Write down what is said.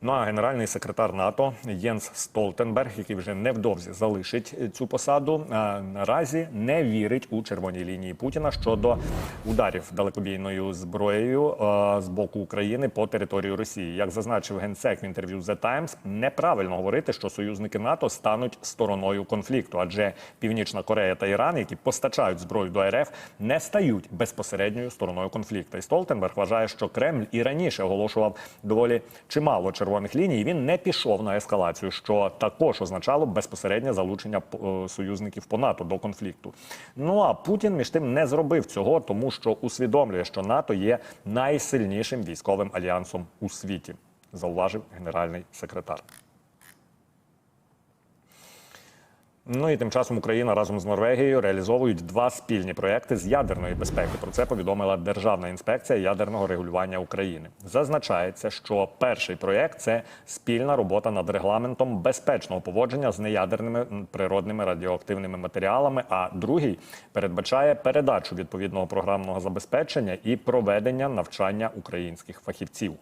Ну а генеральний секретар НАТО Єнс Столтенберг, який вже невдовзі залишить е, цю посаду, наразі не вірить у червоній лінії Путіна щодо ударів далекобійною зброєю е, з боку України по території Росії. Як зазначив генсек в інтерв'ю The Times, неправильно говорити, що союзники НАТО стануть стороною конфлікту, адже Північна Корея та Іран, які постачають зброю до РФ, не стають безпосередньою стороною конфлікту. І Столтенберг вважає, що Кремль і раніше оголошував доволі чимало червоних ліній. Він не пішов на ескалацію, що також означало безпосереднє залучення е, союзників по НАТО до конфлікту. Ну а Путін між тим не зробив цього, тому що усвідомлює, що НАТО є найсильнішим військовим альянсом у світі, зауважив генеральний секретар. Ну і тим часом Україна разом з Норвегією реалізовують два спільні проекти з ядерної безпеки. Про це повідомила Державна інспекція ядерного регулювання України. Зазначається, що перший проєкт – це спільна робота над регламентом безпечного поводження з неядерними природними радіоактивними матеріалами. А другий передбачає передачу відповідного програмного забезпечення і проведення навчання українських фахівців.